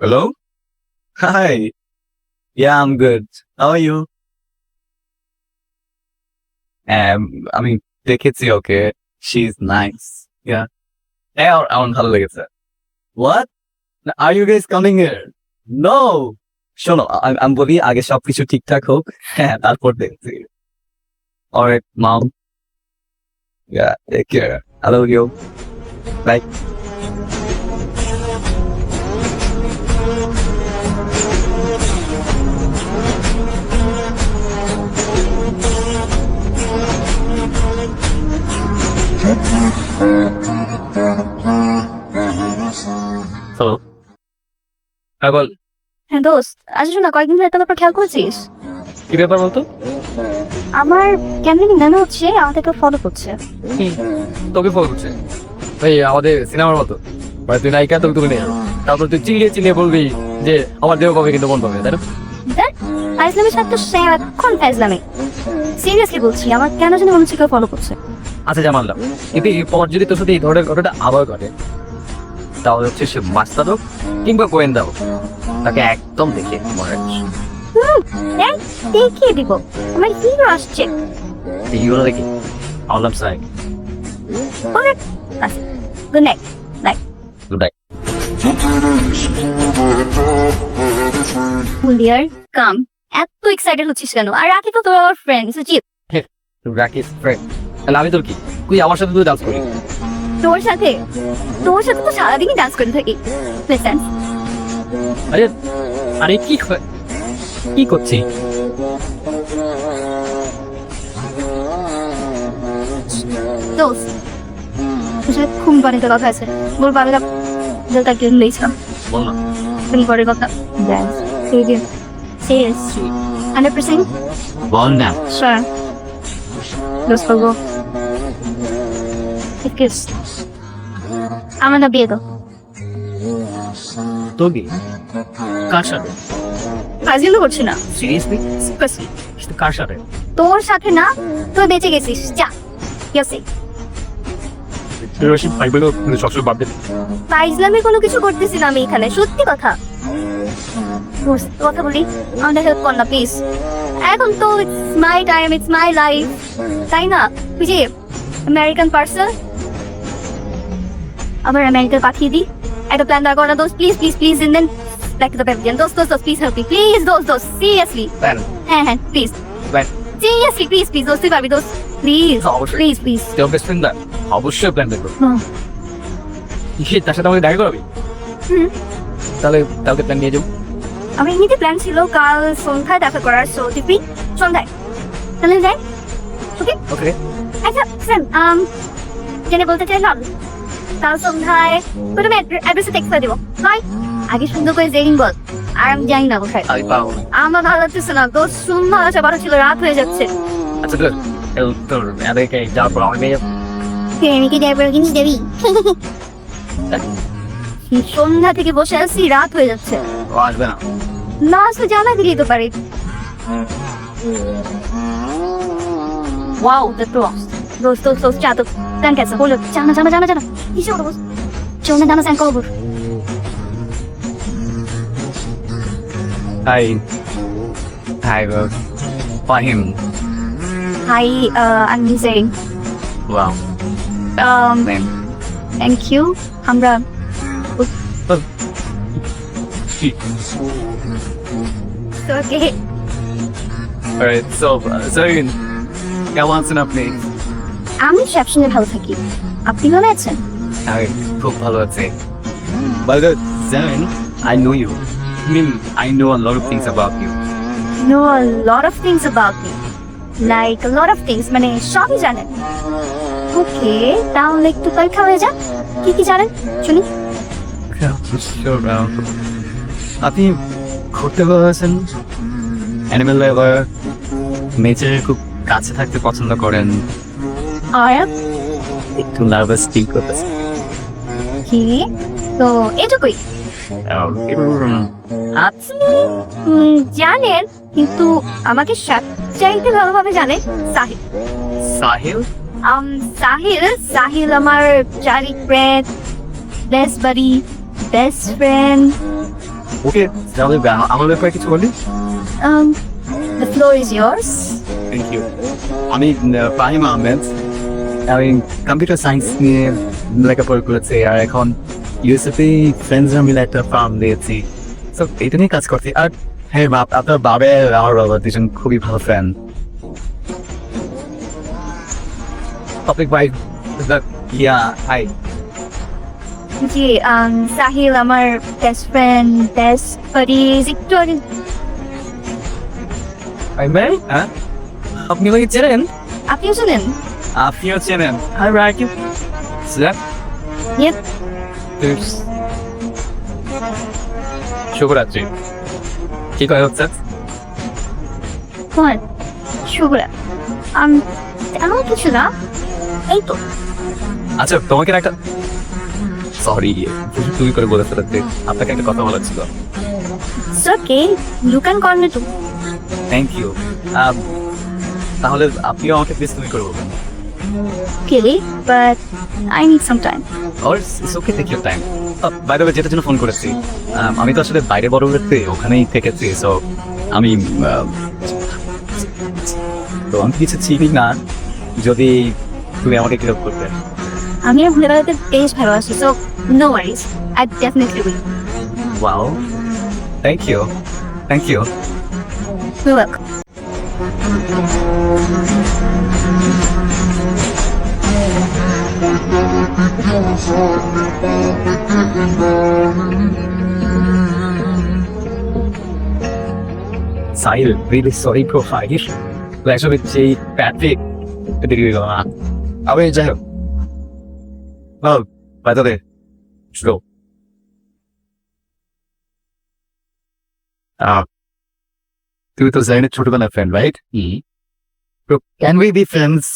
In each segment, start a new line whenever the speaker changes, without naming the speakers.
Hello? Hi. Yeah, I'm good. How are you? Um, আমি দেখেছি okay she is nice yeah হ্যাঁ আমার আমার ভালো লেগেছে। What are you guys coming here no শোনো আমি আমি বলি আগে সবকিছু ঠিকঠাক হোক। হ্যাঁ তারপর দেখছি। Alright mom yeah take care I love you bye হ্যাঁ বল।
হ্যাঁ দোস্ত আচ্ছা শোনা কয়েকদিন ধরে একটা ব্যাপার খেয়াল করেছিস?
কি ব্যাপার বলতো?
আমার কেন জানি মনে হচ্ছে আমাকে কেউ ফলো করছে।
তোকে ফোন করছে। ভাই আমাদের সিনেমার মতো। মানে তুই নায়িকা তোকে তুমি নেই তারপর তুই চিলিয়ে চিলিয়ে বলবি যে আমার দেহ কবে কিন্তু বন্ধ হবে তাই না?
ফাইজলামের সাথে সারাক্ষণ ফাইজলামে। সিরিয়াসলি বলছি আমার কেন জানি মনে হচ্ছে কেউ ফলো করছে।
আচ্ছা যা মানলাম। কিন্তু এরপর যদি তোর সাথে এই ধরনের ঘটনাটা আবার ঘটে তাহলে হচ্ছে সে মাস্টার হোক কিংবা গোয়েন্দা হোক। তাকে একদম দেখে মনে রাখিস।
দেখিয়ে দিব। আমার হিরো আসছে।
এইগুলো দেখি। আল্লাহ সাই
okay good night bye
good night
dear come এত এক্সাইটেড হচ্ছিস কেন? আর রাখি তো তোর আমার ফ্রেন্ড সুচিত
রাকিস ফ্রেন্ড তাহলে আমি তোর কি? তুই আমার সাথে তুই ডান্স করি
তোর সাথে তোর সাথে তো সারাদিনই ডান্স করতে থাকি। লিসেন
আরে আরে কি কি করছি?
দোস্ত তোর সাথে খুব বাড়িতে কথা আছে। বল বাংলা দিলটা কেন লইছিলাম
বল না।
তুমি পরে কথা। Dance serious serious hundred percent
বল না।
শিওর দোস্ত করব কিস আমার না বিয়ে তো
তোর কার সাথে?
ফাজিল করছি না।
Seriously
Seriously.
কার সাথে?
তোর সাথে না তুই বেঁচে গেছিস। যা। ইয়েসি
রশিদ ভাই বলে সবসময় বাদ দেন
ফাইজলামে কোনো কিছু করতেছি না আমি এখানে সত্যি কথা। কথা বলি। আমাদের হেল্প কর না প্লিজ এখন তো it's my time it's my life তাই না? তুই যে আমেরিকান পার্সন আবার আমেরিকা পাঠিয়ে দিই। একটা প্ল্যান দাঁড় করা দোস্ত please please please and then back to the pavilion দোস্ত দোস্ত প্লিজ হেল্প মি প্লিজ দোস্ত দোস্ত সিরিয়াসলি হ্যাঁ হ্যাঁ প্লিজ সিরিয়াসলি প্লিজ প্লিজ দোস্ত তুই পারবি দোস্ত। প্লিজ। প্লিজ প্লিজ
তোর বেস্ট ফ্রেন্ড না অবশ্যই প্ল্যান দেখব। কি তার সাথে আমাকে দেখা করাবি? তাহলে কালকে প্ল্যান নিয়ে যাব।
আমার এমনিতে প্ল্যান ছিল কাল সন্ধ্যায় দেখা করার সো টিপি সন্ধ্যায়। তাহলে যাই। ওকে
ওকে
আচ্ছা স্যার আম জেনে বলতে চাইলাম কাল সন্ধ্যায় তুমি অ্যাড্রেসে টেক্সট করে দেবো। হয় আগে সুন্দর করে জেরিং বল। আর আমি জানি না কোথায়। আমার ভালো লাগতেছে না। তো সুন্দর আছে বারো ছিল রাত হয়ে যাচ্ছে।
আচ্ছা তোর তোর এদেরকে যাওয়ার পর আমি
দেবি? সন্ধ্যা থেকে বসে আছি রাত হয়ে যাচ্ছে।
আসবে না।
না আসলে জানা দিলেই তো পারি। Wow the Dost
Hi. Hi, bro.
Fahim. Hi, uh, I'm
Wow.
Um, thank you. Hamra. Okay.
Alright, so, uh, Zarin, I want an update.
আমি সবসময় ভালো থাকি। আপনি ভালো আছেন?
আমি খুব ভালো আছি। By the Zen, I know you. I mean, I know a lot of things about you.
know a lot of things about me like a lot of things মানে সবই জানেন। ওকে তাহলে একটু পরীক্ষা হয়ে যাক? কি কি জানেন? শুনি।
আপনি ঘুরতে ভালোবাসেন অ্যানিমেল লাভার নেচারের খুব কাছে থাকতে পছন্দ করেন।
আর
একটু নার্ভাস ফিল করতেছেন
কি? তো এটুকুই। আপনি জানেন কিন্তু আমাকে চাইতে ভালোভাবে জানে সাহিল।
সাহিল?
আম সাহিল সাহিল আমার চারি ফ্রেন্ড বেস্ট বাড়ি বেস্ট ফ্রেন্ড
ওকে তাহলে আমার ব্যাপারে কিছু বলি?
The floor is yours.
Thank you আমি ফাহিম আহমেদ। আমি কম্পিউটার সায়েন্স নিয়ে লেখাপড়া করেছি আর এখন ইউএসএতে ফ্রেন্ডসরা মিলে একটা ফার্ম দিয়েছি। তো এটা নিয়ে কাজ করছি। আর হ্যাঁ বাপ আপনার বাবে আমার বাবা দুজন খুবই ভালো ফ্রেন্ড টপিক ভাই ইয়া হাই
জি um, সাহিল আমার বেস্ট ফ্রেন্ড বেস্ট বাডিজ একটু আগে।
ম্যাম হ্যাঁ? আপনি ওই চেনেন?
আপনিও শুনেন
আপনিও চেনেন? Hi Rakib sir?
Yep.
শুভরাত্রি। কি কয় হচ্ছে?
তোমার শুভরা আম এমন কিছু না। এই তো।
আচ্ছা তোমাকে একটা সরি তুমি করে বলে ফেলাতে আপনাকে একটা কথা বলার ছিল।
ওকে লুকান কর্নে তো
থ্যাংক ইউ তাহলে আপনিও আমাকে প্লিজ তুমি করে বলবেন। Okay take your time by the way যেটার জন্য ফোন করেছি um, আমি তো আসলে বাইরে বড় হয়েছি ওখানেই থেকেছি সো আমি um, তো আমি কিছু চিনি না যদি তুমি আমাকে হেল্প করতে।
আমি ঘুরে বেড়াতে বেশ ভালোবাসি so no worries I definitely will
wow thank you thank you
You welcome
Sahil, really sorry profile. আসলে সেই প্যাট্রিক দেরি হয়ে গেল না আমি যাই হোক Oh, by the way, let's go. Uh, তুমি তো জাইনের ছোটবেলার ফ্রেন্ড রাইট তো can we be friends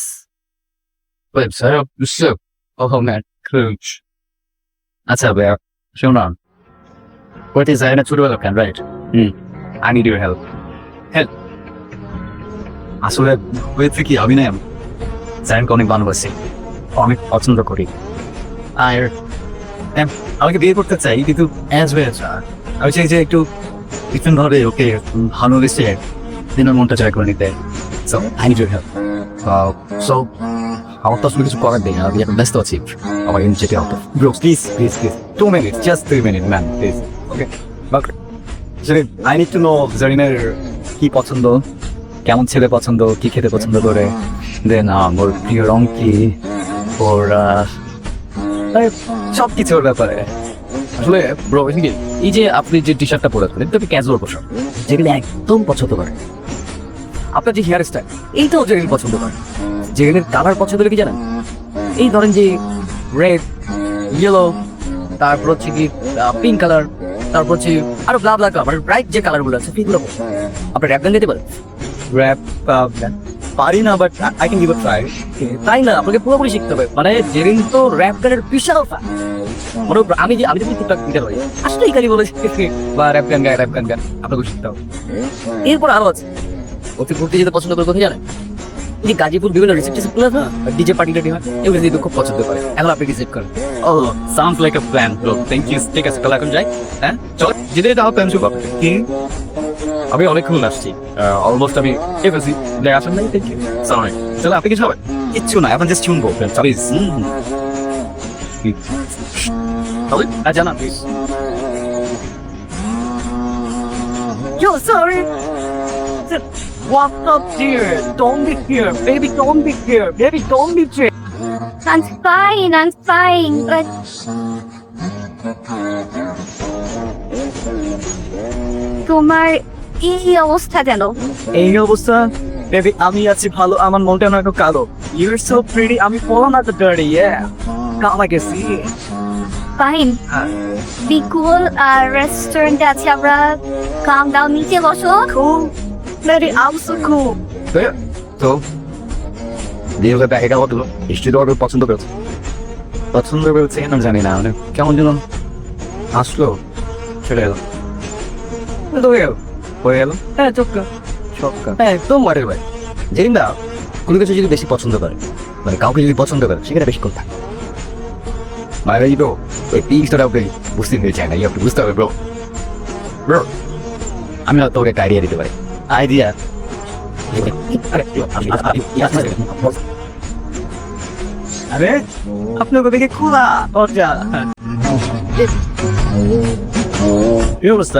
web sir sure oh man crush আচ্ছা ভাইয়া শোনো What is জাইনের ছোটবেলার friend right hmm I need your help help আসলে হয়েছে কি আমি না জাইনকে অনেক ভালোবাসি। অনেক পছন্দ করি। আর আমাকে বিয়ে করতে চাই কিন্তু অ্যাজ ওয়েল আমি চাই যে একটু ডিফারেন্ট ভাবে ওকে ভালোবেসে দিনের মনটা জয় করে নিতে। So I need your help so আমার তো আসলে কিছু করার নেই, আমি এখন ব্যস্ত আছি। আমার ইন যেতে হতো bro please please please two minute just three minute man please okay but I need to know জারিনের কি পছন্দ? কেমন ছেলে পছন্দ? কি খেতে পছন্দ করে? দেন ওর প্রিয় রং কি? ওর সব কিছুর ব্যাপারে।
আসলে ব্রো এই যে আপনি যে টি শার্টটা পরে আছেন, এটা ক্যাজুয়াল পোশাক যেগুলো একদম পছন্দ করে। আপনার যে হেয়ার স্টাইল এইটাও যেগুলো পছন্দ করে। যেগুলোর কালার পছন্দ কি জানেন? এই ধরেন যে রেড ইয়েলো তারপর হচ্ছে কি পিঙ্ক কালার তারপর হচ্ছে আরও ব্লা ব্লা কালার ব্রাইট যে কালারগুলো আছে সেগুলো আপনার র্যাপ গান দিতে পারেন?
র্যাপ পারি না but I can give a try
তাই না? আপনাকে পুরোপুরি শিখতে হবে। মানে জেরিন তো র্যাপ গানের বিশাল fan। মনে আমি যে আমি যদি টুকটাক আসলেই খালি বলে বা র্যাপ গান গায় র্যাপ গান গান আপনাকে শিখতে হবে। এরপর আরও আছে। ওকে ঘুরতে যেতে পছন্দ করে কোথায় জানেন? যে গাজীপুর বিভিন্ন রিসেপ্টগুলো না ডিজে পার্টি টাটি হয় এগুলো কিন্তু খুব পছন্দ করে। এখন আপনি ডিসাইড করেন।
ও sounds like a plan bro thank you ঠিক আছে তাহলে এখন যাই হ্যাঁ? চল যেতে যেতে আমার প্ল্যান শুরু করতে কি?
আমি অনেকক্ষণ আসছি অলমোস্ট আমি কে ফেলছি দেখ আসেন নাই থ্যাংক ইউ
সরি চলো আপনি কিছু হবে? কিচ্ছু না এখন জাস্ট শুনব প্লিজ
তবে আর জানা please
Yo, sorry.
What's up dear? Don't be here. Baby don't be here. Baby don't be here.
I'm fine, I'm fine, but তোমার এই অবস্থা কেন?
এই অবস্থা? বেবি আমি আছি ভালো আমার মনটা না একটু কালো। ইউ আর সো প্রিটি আমি বলো না তো ডার্টি ইয়া আই গেছি।
ফাইন বিকুল আর রেস্টুরেন্টে আছি আমরা। কাম ডাউন নিচে বসো।
Cool baby I'm so তো? দিয়ে ওকে দেখা হতো মিষ্টি তো ওকে পছন্দ করেছে। পছন্দ করেছে কেন জানি না মানে কেমন যেন আসলো চলে তো হয়ে গেল হয়ে গেল।
হ্যাঁ চক্কা
সবকা
হ্যাঁ। একদম ওয়াটের ভাই
জানি না
কোনো কিছু যদি বেশি পছন্দ করে মানে কাউকে যদি পছন্দ করে সেখানে বেশি কথা
মায়েরা তো ওই পিসটা ওকে বুঝতে পেরে চায় না ইয়ে বুঝতে হবে ব্রো
ব্রো আমি তোকে একটা আইডিয়া দিতে পারি।
আইডিয়া। আরে, আপনার দেখে খোলা দরজা?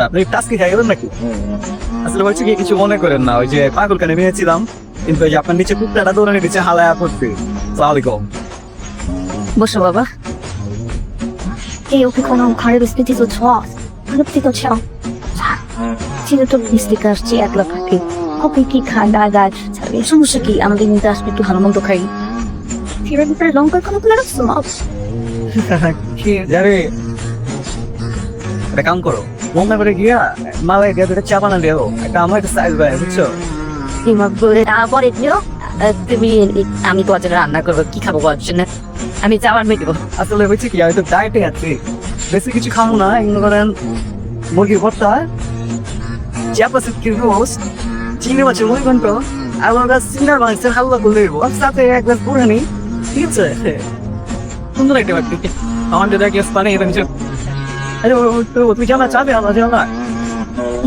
আপনি টাস্কি গেলেন নাকি? আসলে কি, কিছু মনে করেন না, ওই যে কিন্তু আপনার নিচে নিচে হালায়া
বসো বাবা। এই ছেলে তো মিস্ত্রিকে আসছে এক লাখ টাকা ওকে কি খায় গাছ গাছ ছাড়বে? সমস্যা কি? আমাদের নিতে আসবে একটু ভালো মন্দ খাই। ফিরে ভিতরে লঙ্কার কোনো কোনো রাখছো
জানে একটা কাম করো মনে করে গিয়া মালাই দিয়ে দুটো চা বানা দেও। একটা আমার একটা সাইজ ভাই বুঝছ?
তারপরে দিও? তুমি আমি তো আজ রান্না করব কি খাব বলছেন না আমি মেয়ে দেবো।
আসলে হয়েছে কি আমি তো ডায়েটে আছি। বেশি কিছু খাব না এগুলো করেন মুরগির ভর্তা সিটকির রোস্ট চিংড়ি মাছের মুড়ি ঘন্ট আর ওরা সিঙ্গার মাংসের হালুয়া করলে সাথে এক গ্লাস বুড়ানি ঠিক আছে সুন্দর একটা ব্যাপার আমার যদি এক গ্লাস পানি এটা নিচে আরে তুমি জানা চাবে আমরা জানা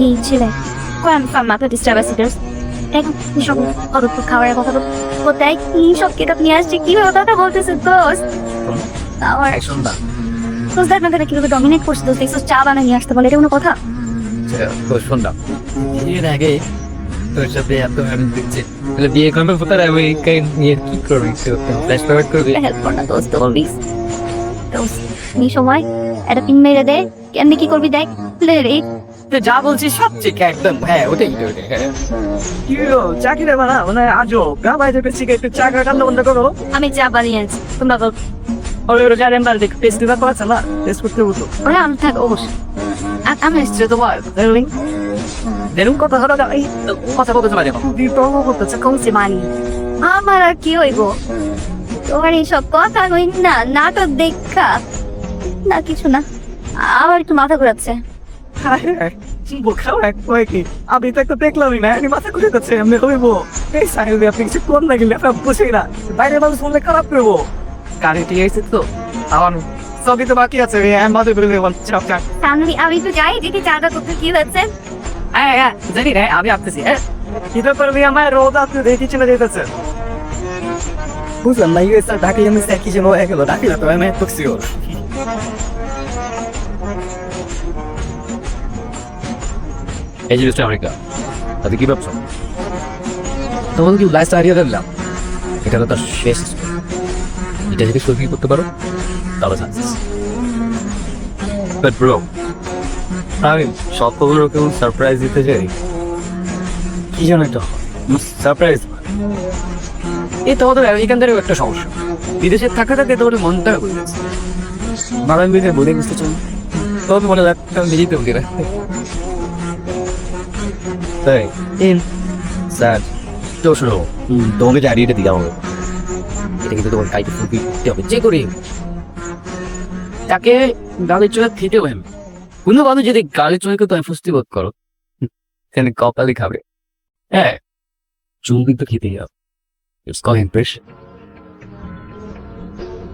এই ছেলে কম কম মাথা ডিস্টার্ব আছে এখন সব অল্প খাবারের কথা কোথায় কি সব কেতাব নিয়ে আসছে কি কথা বলতেছে দোস্ত আমার
শোন না
দোস্ত দেখ না কীভাবে ডমিনেট করছে দোস্ত চা বানা নিয়ে আসতে বলে এটা কোনো কথা
তো শোন না আগে তোর সাথে এত আমি দিচ্ছি তাহলে বিয়ে করবে কোথায়? আমি নিয়ে কি করবি? ফ্ল্যাশ ফরওয়ার্ড করবি?
হেল্প কর না দোস্ত প্লিজ দোস্ত সময় একটা পিন মেরে দে। কেমনি কি করবি দেখ। রে।
তো যা বলছিস সব ঠিক একদম। হ্যাঁ ওটাই তো হ্যাঁ।
চাকরি মানে আজও? গা বাইরে পেছি একটু বন্ধ করো।
আমি চা বানিয়ে আনছি তোমরা বল
ওই ওরা জানেন না দেখ পেস্ট দিতে পারছে না? টেস্ট করতে হতো
ওরা আমি থাক অবশ্য আ- আমি এসছি তোমার
এরকম কথা হলো এই
কথা বলতে পারি এখন
খুবই তর্ক করতেছে
মানি আমার আর কি হইব তোমার এইসব কথা হই না নাটক দেখা না কিছু না আবার একটু মাথা ঘুরাচ্ছে
আমি তো একটা দেখলামই না আমি মাথা ঘুরে যাচ্ছে এমনি হইব এই সাহেব আপনি কিছু কোন না গেলে বুঝি না বাইরে মানুষ বললে খারাপ করব গাড়ি ঠিক আছে তো আমার সবই তো বাকি আছে আমি মাথা ঘুরে দেবো চাপ চাপ
আমি আমি তো যাই দেখি চাটা করতে কি হচ্ছে?
হ্যাঁ হ্যাঁ জানি না আমি আসতেছি হ্যাঁ।
এটা করবি আমার রোদ আপনি দেখি চলে যেতেছে বুঝলাম না ইউএস আর ঢাকা এমএস একই যেন হয়ে গেল ঢাকি না তো আমি তো শিওর
এই জিনিসটা আমেরিকা তাতে কি ভাবছ? তোমাকে কি লাইফ হারিয়ে দিলাম? এটা তো তার শেষ এটা যদি সত্যি করতে পারো তাহলে সাকসেস
বাট ব্রো আমি সব খবর সারপ্রাইজ দিতে চাই? কি যেন একটা সারপ্রাইজ
এই তোমাদের আমেরিকানদেরও একটা সমস্যা। বিদেশে থাকা থাকে তোমাদের মনটা হয়ে গেছে।
মারান বিনে বলে বুঝতে চাই।
তবে মনে রাখতাম নিজেই তো বলি না।
তাই ইন স্যার
তো শোনো
তোমাকে যে আইডিয়াটা দিলাম
এটা কিন্তু তোমার কাইতে ফুল দিতে হবে। যে করি তাকে গালের চোখে খেতে হবে কোনো মানুষ যদি গালের চোখে তো অস্বস্তি বোধ করো।
এখানে কপালই খাবে।
হ্যাঁ চুম্বি তো খেতেই হবে। ইটস কল ইমপ্রেশন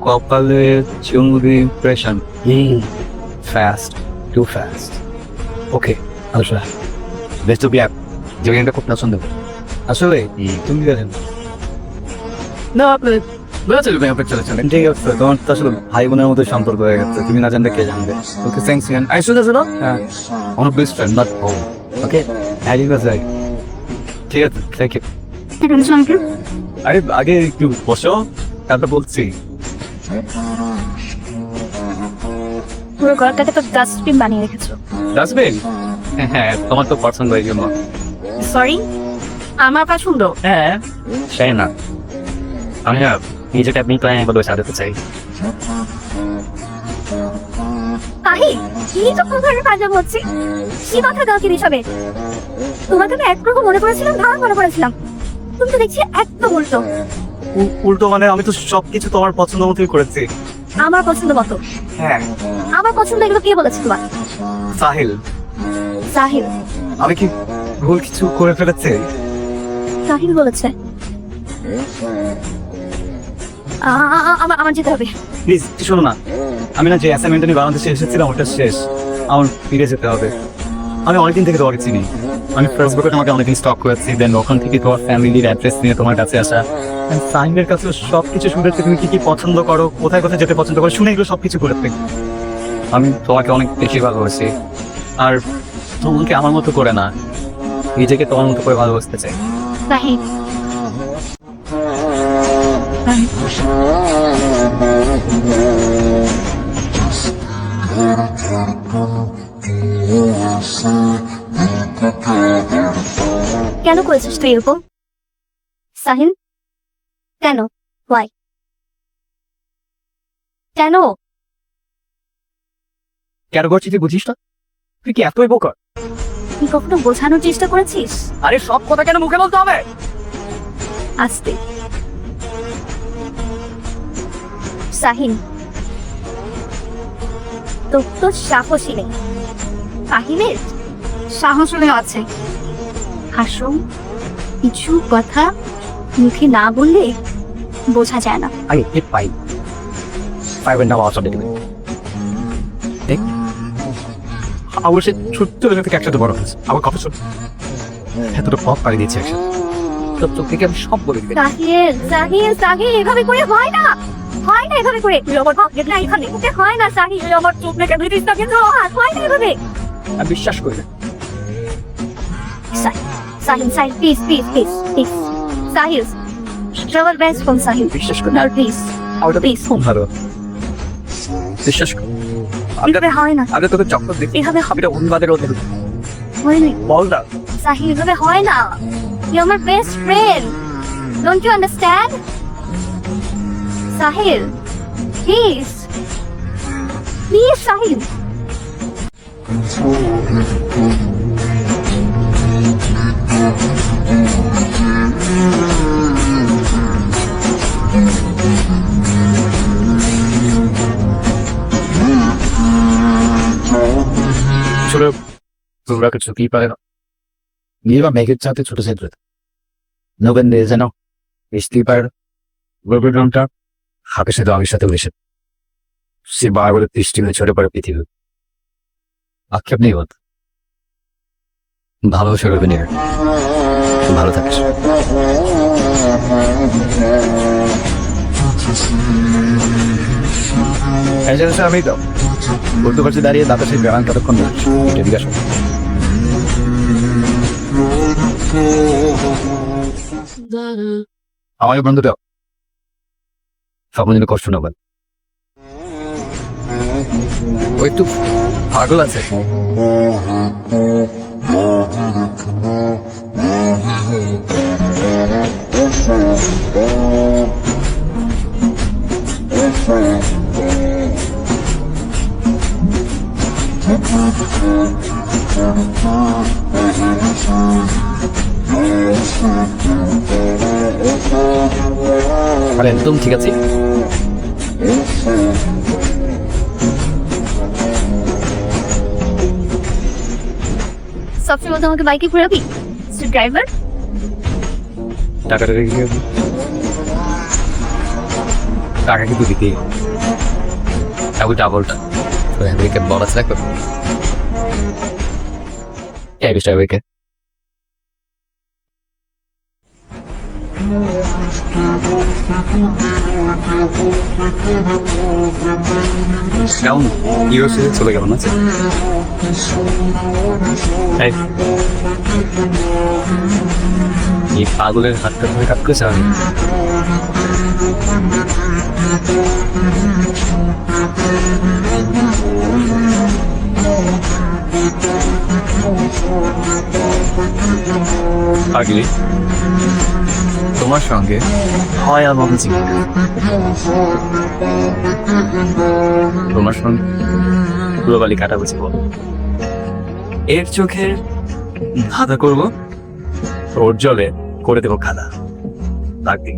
কপালে চুমুদি impression first to first okay আচ্ছা।
বেস্ট অফ ইয়ার যেখানটা খুব পছন্দ।
আসলে তুমি জানেন
না আপনার
ঠিক আছে তোমার তো আসলে ভাই বোনের মতো সম্পর্ক হয়ে গেছে। তুমি না জানলে কে জানবে? ওকে থ্যাংকস ম্যান
আই শুনে শুনো
হ্যাঁ
আমার best friend not home okay
হ্যাঁ ঠিক আছে ঠিক আছে থ্যাংক ইউ? আরে আগে একটু বসো তারপর বলছি।
পুরো ঘরটাকে তো ডাস্টবিন বানিয়ে রেখেছো।
ডাস্টবিন হ্যাঁ তোমার তো পছন্দ এই জন্য
সরি আমার পছন্দ?
হ্যাঁ সেই না। আমি না নিজেকে আপনি প্ল্যান বলে সাজাতে চাই
তাহি কি তো ধরনের পাঞ্জাব হচ্ছে কি কথা দাও কি সবে তোমাকে আমি একরকম মনে করেছিলাম ভালো মনে করেছিলাম। তুমি তো দেখছি একদম উল্টো।
উ- উল্টো মানে আমি তো সবকিছু তোমার পছন্দ মতোই করেছি।
আমার পছন্দ মতো।
হ্যাঁ।
আমার পছন্দ এগুলো কে বলেছে তোমার?
সাহিল।
সাহিল।
আমি কি ভুল কিছু করে ফেলেছি?
সাহিল বলেছে। আমার আমার যেতে হবে।
প্লিজ শোনো না। আমি না যে অ্যাসাইনমেন্ট নিয়ে বাংলাদেশে এসেছিলাম ওটা শেষ। আমার ফিরে যেতে হবে। আমি অনেকদিন থেকে তোমাকে চিনি। আমি ফেসবুকে তোমাকে অনেকদিন স্টক করেছি দেন ওখান থেকে তোমার ফ্যামিলির অ্যাড্রেস নিয়ে তোমার কাছে আসা। সাইনের কাছে সব কিছু শুনেছি তুমি কি কি পছন্দ করো কোথায় কোথায় যেতে পছন্দ করো শুনে এগুলো সব কিছু করে থাকি আমি তোমাকে অনেক বেশি ভালোবাসি। আর তোমাকে আমার মতো করে না নিজেকে তোমার মতো করে ভালোবাসতে চাই।
কেন করেছিস তুই এরকম? সাহিল? কেন? ওয়াই কেন?
কেন করছি তুই বুঝিস না? তুই কি এতই বোকর
তুই কখনো বোঝানোর চেষ্টা করেছিস?
আরে সব কথা কেন মুখে বলতে হবে?
আসতে। সাহিল তোর তো সাহসই নেই। সাহিলের সাহস হলেও আছে। হাসুম কিছু কথা মুখে না বললে বোঝা যায় না।
আগে হিট পাই ফাইভ এন্ড হাফ আওয়ার্স দেবে দেখ
অবশ্যই ছোট্ট বেলা থেকে একসাথে বড় হয়েছে। আমার কথা শোন। এতটা পথ পাড়ি দিয়েছে একসাথে।
তোর চোখ থেকে আমি সব বলে দিবে।
সাহিল সাহিল সাহিল এভাবে করে হয় না। হয় না এভাবে করে? আমার ভাগ্যের না এখানে ওকে হয় না তুই আমার চোখ দেখে ধরে দিস না কিন্তু হয় না এভাবে।
আমি বিশ্বাস করি
Sahil Sahil Sahil please please please please Sahil travel best from Sahil
বিশ্বাস করি
না। প্লিজ
ওটা
প্লিজ
ভালো।
বিশ্বাস করি।
এভাবে হয় না।
আমি তোকে চক্কর দিচ্ছি
এভাবে
আমি এটা অনুবাদের ওদের
হয় না।
বল না।
সাহিল এভাবে হয় না। তুই আমার best friend don't you understand Sahil please please Sahil
আসলে তোমরা কিছু কি পারে না নিবা মেঘের চাতে ছোট ছেলে নবেন হাতের সাথে আগের সাথে মিশে। সে বার করে বৃষ্টি হয়ে ছড়ে পড়ে পৃথিবী। আক্ষেপ নেই বল ভালোবাসা রবি নিয়ে ভালো থাকিস আমি তো বলতে পারছি দাঁড়িয়ে বাতাসে গ্রাম কতক্ষণ এটা জিজ্ঞাসা আমাকে বন্ধু দাও সব যেন কষ্ট না বল ও একটু পাগল আছে।
আর একদম ঠিক আছে।
সবসময় তো আমাকে বাইকে ঘুরাবি? ড্রাইভার
টাকাটা রেখে টাকা কিন্তু দিতেই হবে ডাবলটা তো আমেরিকা বলাস রাখবে একুশ টাকা উইকে কেমন ইউএসএ চলে গেল না? এই। পাগলের হাতটা ধরে কাটতে চান তোমার সঙ্গে হয় আমাকে জীবন তোমার সঙ্গে গ্লোবালি কাটাবো জীবন। এর চোখে ধাঁধা করব, ওর জলে করে দেবো খাদা দিই